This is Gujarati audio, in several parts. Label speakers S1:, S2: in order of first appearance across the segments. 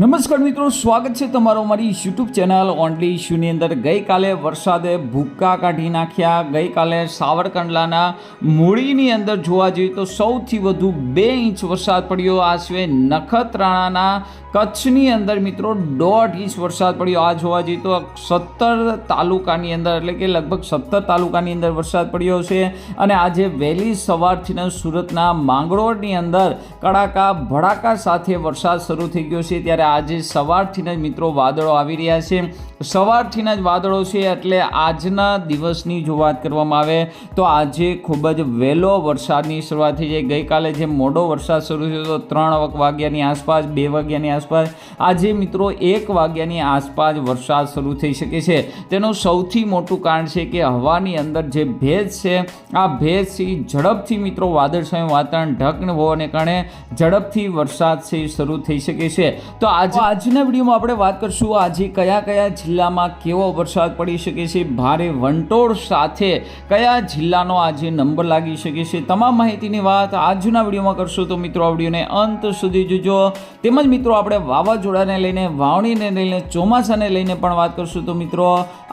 S1: નમસ્કાર મિત્રો, સ્વાગત છે તમારો મારી યુટ્યુબ ચેનલ ઓનલી ઇશ્યુની અંદર. ગઈકાલે વરસાદે ભૂક્કા કાઢી નાખ્યા. ગઈકાલે સાવરકંડલાના મૂળીની અંદર જોવા જઈએ તો સૌથી વધુ બે ઇંચ વરસાદ પડ્યો. આ સિવાય નખત્રાણાના કચ્છની અંદર મિત્રો દોઢ ઇંચ વરસાદ પડ્યો. આ જોવા જઈએ તો સત્તર તાલુકાની અંદર, એટલે કે લગભગ સત્તર તાલુકાની અંદર વરસાદ પડ્યો છે. અને આજે વહેલી સવારથી સુરતના માંગરોળની અંદર કડાકા ભડાકા સાથે વરસાદ શરૂ થઈ ગયો છે. ત્યારે આજે સવારથી જ મિત્રો વાદળો આવી રહ્યા છે. સવારથી જ વાદળો છે એટલે આજના દિવસની જો વાત કરવામાં આવે તો આજે ખૂબ જ વહેલો વરસાદની શરૂઆત થઈ જાય ગઈકાલે જે મોડો વરસાદ શરૂ થયો હતો, ત્રણ વાગ્યાની આસપાસ, બે વાગ્યાની આસપાસ, આજે મિત્રો એક વાગ્યાની આસપાસ વરસાદ શરૂ થઈ શકે છે. તેનું સૌથી મોટું કારણ છે કે હવાની અંદર જે ભેજ છે, આ ભેજથી ઝડપથી મિત્રો વાદળછાયું વાતાવરણ ઢકન હોવાને કારણે ઝડપથી વરસાદ છે શરૂ થઈ શકે છે. તો આજ આજના વિડીયોમાં આપણે વાત કરશું આજે કયા કયા જિલ્લામાં કેવો વરસાદ પડી શકે છે? ભારે વંટોળ સાથે કયા જિલ્લાનો આજે નંબર લાગી શકે છે? તમામ માહિતીની વાત આજના વિડીયોમાં કરશું તો મિત્રો, આ વિડીયોને અંત સુધી જોજો. તેમજ મિત્રો, આપણે વાવાઝોડાને લઈને, વાવણીને લઈને, ચોમાસાને લઈને પણ વાત કરશું તો મિત્રો,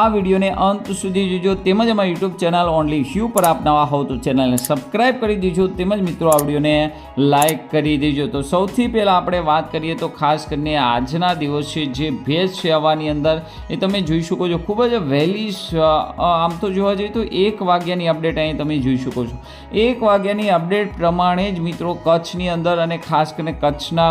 S1: આ વિડીયોને અંત સુધી જોજો. તેમજ અમારી યુટ્યુબ ચેનલ ઓનલી હ્યુ પર આપ નવા હોવ તો ચેનલને સબસ્ક્રાઈબ કરી દેજો. તેમજ મિત્રો, આ વિડીયોને લાઈક કરી દેજો. તો સૌથી પહેલાં આપણે વાત કરીએ તો ખાસ કરીને આજના દિવસે જે ભેજ છે હવાની અંદર એ તમે જોઈ શકો છો. ખૂબ જ વહેલી આમ તો જોવા જઈએ તો એક વાગ્યાની અપડેટ અહીં તમે જોઈ શકો છો. એક વાગ્યાની અપડેટ પ્રમાણે જ મિત્રો કચ્છની અંદર અને ખાસ કરીને કચ્છના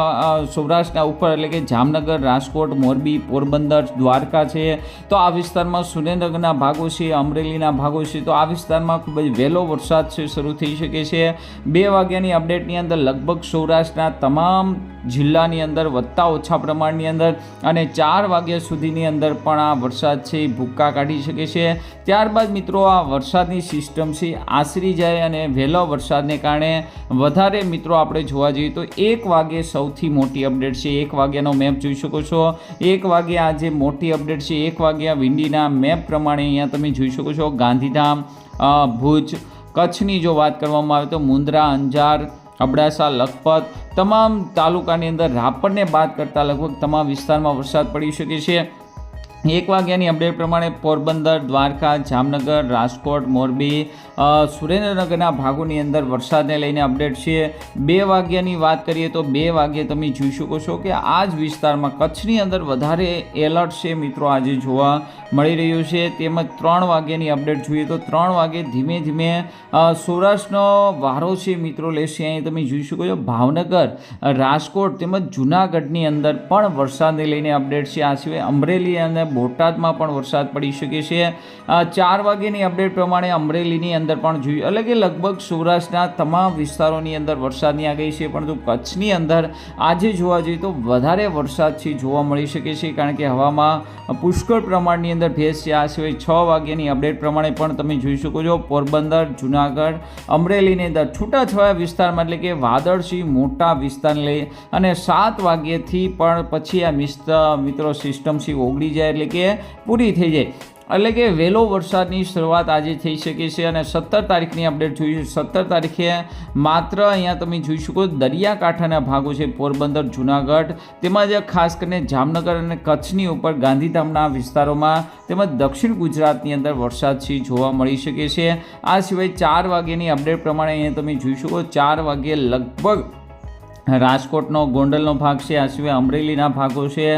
S1: સૌરાષ્ટ્રના ઉપર એટલે કે જામનગર, રાજકોટ, મોરબી, પોરબંદર, દ્વારકા છે, તો આ વિસ્તારમાં સુરેન્દ્રનગરના ભાગો છે, અમરેલીના ભાગો છે, તો આ વિસ્તારમાં ખૂબ જ વહેલો વરસાદ છે, શરૂ થઈ શકે છે. બે વાગ્યાની અપડેટની અંદર લગભગ સૌરાષ્ટ્રના તમામ જિલ્લાની અંદર વધતા ઓછા પ્રમાણની અંદર અને ચાર વાગ્યા સુધીની અંદર પણ આ વરસાદ છે એ ભૂક્કા કાઢી શકે છે. ત્યારબાદ મિત્રો આ વરસાદની સિસ્ટમ છે આશરી જાય અને વહેલો વરસાદને કારણે વધારે મિત્રો આપણે જોવા જઈએ તો એક વાગે સૌથી મોટી અપડેટ છે. એક વાગ્યાનો મેપ જોઈ શકો છો. એક વાગે આ જે મોટી અપડેટ છે, એક વાગ્યા વિંડીના મેપ પ્રમાણે અહીંયા તમે જોઈ શકો છો ગાંધીધામ ભુજ, કચ્છની જો વાત કરવામાં આવે તો મુન્દ્રા અંજાર અબડાસા, લખપત તમામ તાલુકાની અંદર રાપરને બાદ કરતાં લગભગ તમામ વિસ્તારમાં વરસાદ પડી શકે છે. એક વાગ્યાની અપડેટ પ્રમાણે પોરબંદર, દ્વારકા, જામનગર, રાજકોટ, મોરબી સુરેન્દ્રનગરના ભાગોની અંદર વરસાદને લઈને અપડેટ છે. બે વાગ્યાની વાત કરીએ તો બે વાગ્યે તમે જોઈ શકો છો કે આ જ વિસ્તારમાં કચ્છની અંદર વધારે એલર્ટ છે મિત્રો આજે જોવા મળી રહ્યું છે. તેમજ ત્રણ વાગ્યાની અપડેટ જોઈએ તો ત્રણ વાગે ધીમે ધીમે સૌરાષ્ટ્રનો વારો છે મિત્રો લેશે. અહીં તમે જોઈ શકો છો ભાવનગર, રાજકોટ તેમજ જુનાગઢની અંદર પણ વરસાદને લઈને અપડેટ છે. આ સિવાય અમરેલી અને બોટાદમાં પણ વરસાદ પડી શકે છે. ચાર વાગ્યાની અપડેટ પ્રમાણે અમરેલીની અંદર પણ જોયું. એટલે કે લગભગ સૌરાષ્ટ્રના તમામ વિસ્તારોની અંદર વરસાદની આગાહી છે, પરંતુ કચ્છની અંદર આજે જોવા જઈએ તો વધારે વરસાદ છે જોવા મળી શકે છે, કારણ કે હવામાં પુષ્કળ પ્રમાણની અંદર ભેજ છે. આ સિવાય છ વાગ્યાની અપડેટ પ્રમાણે પણ તમે જોઈ શકો છો, પોરબંદર, જુનાગઢ, અમરેલીની અંદર છૂટાછવાયા વિસ્તારમાં, એટલે કે વાદળથી મોટા વિસ્તારને લઈ અને સાત વાગ્યેથી પણ પછી આ મિસ્ત મિત્રો સિસ્ટમથી ઓગળી જાય. એટલે કે પૂરી થઈ જાય. એટલે કે વહેલો વરસાદની શરૂઆત આજે થઈ શકે છે અને સત્તર તારીખની અપડેટ જોઈ સત્તર તારીખે માત્ર અહીંયા તમે જોઈ શકો દરિયાકાંઠાના ભાગો છે, પોરબંદર, જુનાગઢ તેમજ ખાસ કરીને જામનગર અને કચ્છની ઉપર ગાંધીધામના વિસ્તારોમાં તેમજ દક્ષિણ ગુજરાતની અંદર વરસાદ છે, જોવા મળી શકે છે. આ સિવાય ચાર વાગ્યાની અપડેટ પ્રમાણે અહીંયા તમે જોઈ શકો ચાર વાગ્યે લગભગ રાજકોટનો ગોંડલનો ભાગ છે, આ સિવાય અમરેલીના ભાગો છે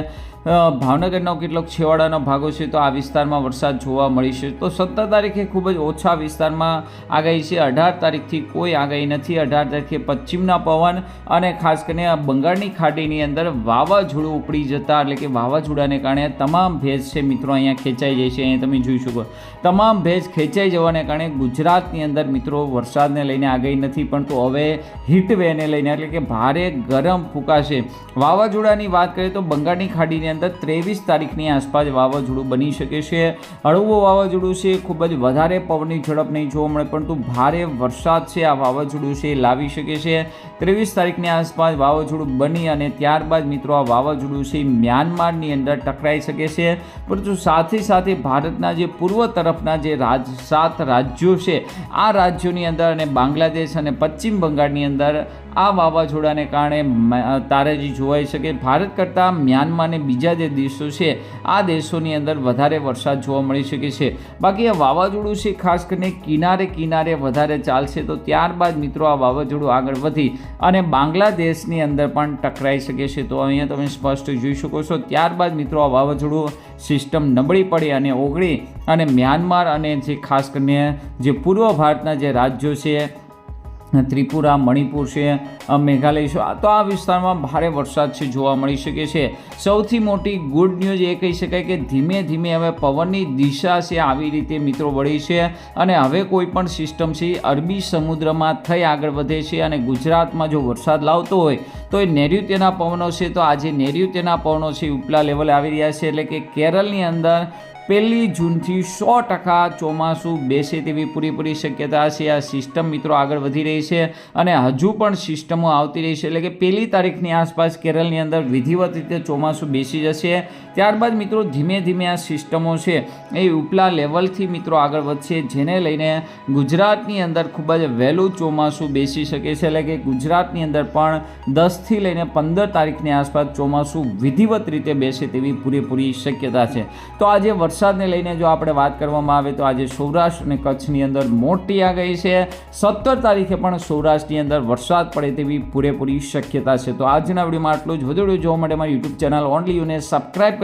S1: ભાવનગરનો કેટલોક છેવાડાનો ભાગો છે તો આ વિસ્તારમાં વરસાદ જોવા મળી છે. તો સત્તર તારીખે ખૂબ જ ઓછા વિસ્તારમાં આગાહી છે. અઢાર તારીખથી કોઈ આગાહી નથી. અઢાર તારીખે પશ્ચિમના પવન અને ખાસ કરીને બંગાળની ખાડીની અંદર વાવાઝોડું ઉપડી જતા એટલે કે વાવાઝોડાને કારણે તમામ ભેજ છે મિત્રો અહીંયા ખેંચાઈ જાય છે. અહીંયા તમે જોઈ શકો. તમામ ભેજ ખેંચાઈ જવાને કારણે ગુજરાતની અંદર મિત્રો વરસાદને લઈને આગાહી નથી, પરંતુ હવે હીટ વેવને લઈને એટલે કે ભારે ગરમ ફૂંકાશે. વાવાઝોડાની વાત કરીએ તો બંગાળની ખાડીની અંદર ત્રેવીસ તારીખની આસપાસ વાવાઝોડું બની શકે છે. હળવું વાવાઝોડું છે, ખૂબ જ વધારે પવનની ઝડપ નહીં જોવા મળે, પરંતુ ભારે વરસાદ છે, આ વાવાઝોડું છે લાવી શકે છે. ત્રેવીસ તારીખની આસપાસ વાવાઝોડું બની અને ત્યારબાદ મિત્રો આ વાવાઝોડું છે મ્યાનમારની અંદર ટકરાઈ શકે છે. પરંતુ સાથે સાથે ભારતના જે પૂર્વ તરફના જે રાજ, સાત રાજ્યો છે, આ રાજ્યોની અંદર અને બાંગ્લાદેશ અને પશ્ચિમ બંગાળની અંદર આ વાવાઝોડાને કારણે તારાજી જોવાઈ શકે. ભારત કરતાં મ્યાનમાર અને બીજા જે દેશો છે, આ દેશોની અંદર વધારે વરસાદ જોવા મળી શકે છે. બાકી આ વાવાઝોડું છે, ખાસ કરીને કિનારે કિનારે વધારે ચાલશે, તો ત્યારબાદ મિત્રો આ વાવાઝોડું આગળ વધી અને બાંગ્લાદેશની અંદર પણ ટકરાઈ શકે છે. તો અહીંયા તમે સ્પષ્ટ જોઈ શકો છો, ત્યારબાદ મિત્રો આ વાવાઝોડું સિસ્ટમ નબળી પડી અને ઓગળી અને મ્યાનમાર અને જે ખાસ કરીને જે પૂર્વ ભારતના જે રાજ્યો છે ત્રિપુરા, મણિપુર છે મેઘાલય છે. તો આ વિસ્તારમાં ભારે વરસાદ છે જોવા મળી શકે છે. સૌથી મોટી ગુડ ન્યૂઝ એ કહી શકાય કે ધીમે ધીમે હવે પવનની દિશા છે આવી રીતે મિત્રો વળી છે અને હવે કોઈ પણ સિસ્ટમ છે અરબી સમુદ્રમાં થઈ આગળ વધે છે અને ગુજરાતમાં જો વરસાદ લાવતો હોય તો એ નૈઋત્યના પવનો છે. તો આજે નૈઋત્યના પવનો છે ઉપલા લેવલે આવી રહ્યા છે. એટલે કે કેરળની અંદર પહેલી જૂનથી સો ટકા ચોમાસું બેસે તેવી પૂરેપૂરી શક્યતા છે. આ સિસ્ટમ મિત્રો આગળ વધી રહી છે અને હજુ પણ સિસ્ટમો આવતી રહી છે. એટલે કે પહેલી તારીખની આસપાસ કેરળની અંદર વિધિવત રીતે ચોમાસું બેસી જશે. ત્યારબાદ મિત્રો ધીમે ધીમે આ સિસ્ટમો છે એ ઉપલા લેવલથી મિત્રો આગળ વધશે, જેને લઈને ગુજરાતની અંદર ખૂબ જ વહેલું ચોમાસું બેસી શકે છે. એટલે કે ગુજરાતની અંદર પણ દસથી લઈને પંદર તારીખની આસપાસ ચોમાસું વિધિવત રીતે બેસે તેવી પૂરેપૂરી શક્યતા છે. તો આજે વરસાદને લઈને જો આપણે વાત કરવામાં આવે તો આજે સૌરાષ્ટ્ર અને કચ્છની અંદર મોટી આ ગઈ છે. સત્તર તારીખે પણ સૌરાષ્ટ્રની અંદર વરસાદ પડે તેવી પૂરેપૂરી શક્યતા છે. તો આજના વિડીયોમાં આટલું જ. વધુ જોવા માટે મારી યુટ્યુબ ચેનલ ઓનલી યુને સબસ્ક્રાઇબ